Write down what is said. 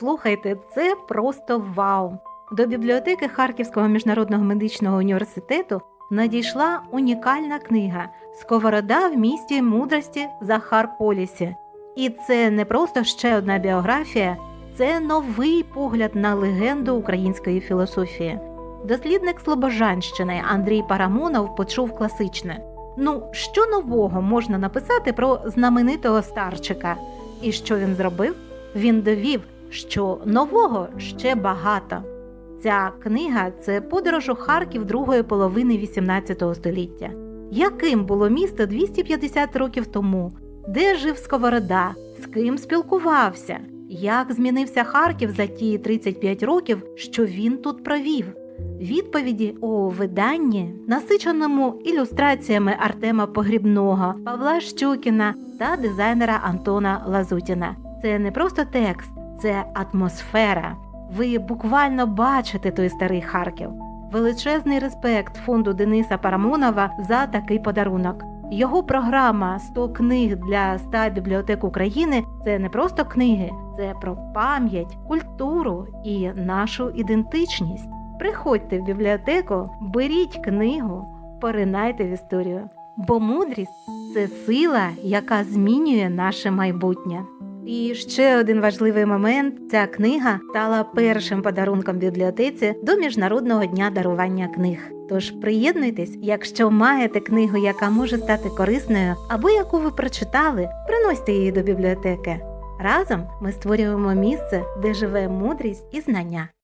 Слухайте, це просто вау! До бібліотеки Харківського міжнародного медичного університету надійшла унікальна книга Сковорода в місті мудрості Захар Полісі. І це не просто ще одна біографія, це новий погляд на легенду української філософії. Дослідник Слобожанщини Андрій Парамонов почув класичне. Ну, що нового можна написати про знаменитого старчика? І що він зробив? Він довів, що нового ще багато. Ця книга це подорож у Харків другої половини XVIII століття. Яким було місто 250 років тому? Де жив Сковорода? З ким спілкувався? Як змінився Харків за ті 35 років, що він тут провів? Відповіді у виданні, насиченому ілюстраціями Артема Погрібного, Павла Щукіна та дизайнера Антона Лазутіна. Це не просто текст, це атмосфера. Ви буквально бачите той старий Харків. Величезний респект фонду Дениса Парамонова за такий подарунок. Його програма «100 книг для 100 бібліотек України це не просто книги, це про пам'ять, культуру і нашу ідентичність. Приходьте в бібліотеку, беріть книгу, поринайте в історію. Бо мудрість це сила, яка змінює наше майбутнє. І ще один важливий момент: ця книга стала першим подарунком бібліотеці до Міжнародного дня дарування книг. Тож приєднуйтесь, якщо маєте книгу, яка може стати корисною, або яку ви прочитали, приносьте її до бібліотеки. Разом ми створюємо місце, де живе мудрість і знання.